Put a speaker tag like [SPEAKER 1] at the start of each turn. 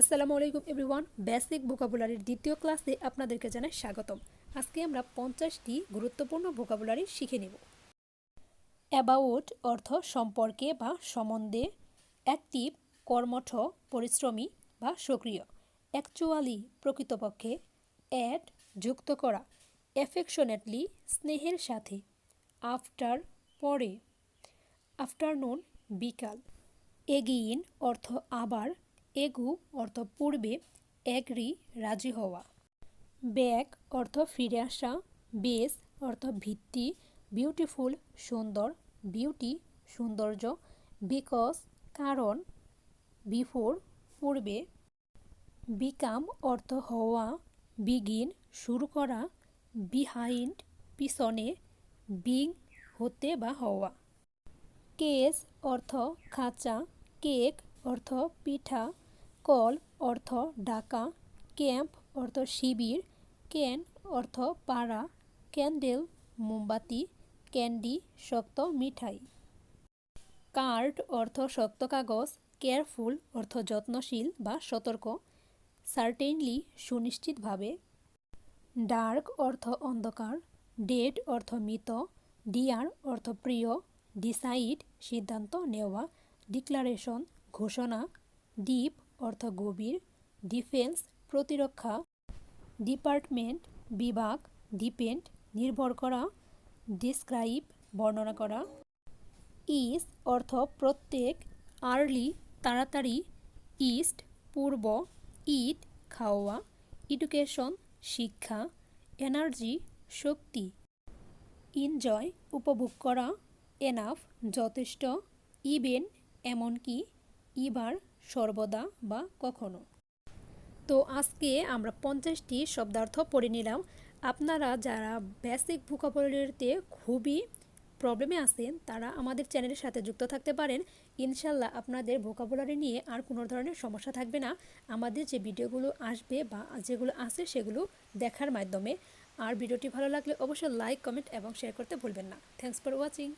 [SPEAKER 1] আসসালামু আলাইকুম everyone. Basic ভোকাবুলারির দ্বিতীয় ক্লাসে আপনাদেরকে জানাই স্বাগতম। আজকে আমরা পঞ্চাশটি গুরুত্বপূর্ণ ভোকাবুলারি শিখে নেব। অ্যাবাউট অর্থ সম্পর্কে বা সম্বন্ধে অ্যাক্টিভ, কর্মঠ, পরিশ্রমী বা সক্রিয়, অ্যাকচুয়ালি প্রকৃতপক্ষে, অ্যাড, যুক্ত করা এফেকশনেটলি স্নেহের সাথে, আফটার, পরে, আফটারনুন, বিকাল, এগিইন, অর্থ আবার এগু অর্থ পূর্বে, এগ্রি, রাজি হওয়া। ব্যাক অর্থ ফিরে আসা, বেস অর্থ ভিত্তি, বিউটিফুল, সুন্দর, বিউটি, সৌন্দর্য, বিকজ, কারণ, বিফোর, পূর্বে। বিকাম অর্থ হওয়া, বিগিন, শুরু করা, বিহাইন্ড, পিছনে, বিং, হতে বা হওয়া। কেস অর্থ খাঁচা, কেক অর্থ পিঠা কল অর্থ ডাকা ক্যাম্প অর্থ শিবির, ক্যান অর্থ পাড়া, ক্যান্ডেল, মোমবাতি, ক্যান্ডি, শক্ত মিঠাই। কার্ড অর্থ শক্ত কাগজ, কেয়ারফুল অর্থ যত্নশীল বা সতর্ক সার্টেনলি সুনিশ্চিতভাবে। ডার্ক অর্থ অন্ধকার, ডেড অর্থ মৃত, ডিয়ার অর্থ প্রিয়, ডিসাইড সিদ্ধান্ত নেওয়া, ডিক্লারেশন, ঘোষণা, ডিপ অর্থ গভীর, ডিফেন্স, প্রতিরক্ষা, ডিপার্টমেন্ট, বিভাগ ডিপেন্ড নির্ভর করা, ডিসক্রাইব, বর্ণনা করা। ইস অর্থ প্রত্যেক, আর্লি, তাড়াতাড়ি, ইস্ট, পূর্ব, ইট, খাওয়া, এডুকেশন, শিক্ষা, এনার্জি, শক্তি। এনজয়, উপভোগ করা, এনাফ, যথেষ্ট, ইভেন, এমনকি ইবার সর্বদা বা কখনো। তো আজকে আমরা পঞ্চাশটি শব্দার্থ পড়ে নিলাম। আপনারা যারা বেসিক ভোকাবুলারিতে খুবই প্রবলেমে আছেন, তারা আমাদের চ্যানেলের সাথে যুক্ত থাকতে পারেন। ইনশাল্লাহ আপনাদের ভোকাবুলারি নিয়ে আর কোনো ধরনের সমস্যা থাকবে না। আমাদের যে ভিডিওগুলো আসবে বা যেগুলো আছে সেগুলো দেখার মাধ্যমে। আর ভিডিওটি ভালো লাগলে অবশ্যই লাইক কমেন্ট এবং শেয়ার করতে ভুলবেন না। Thanks for watching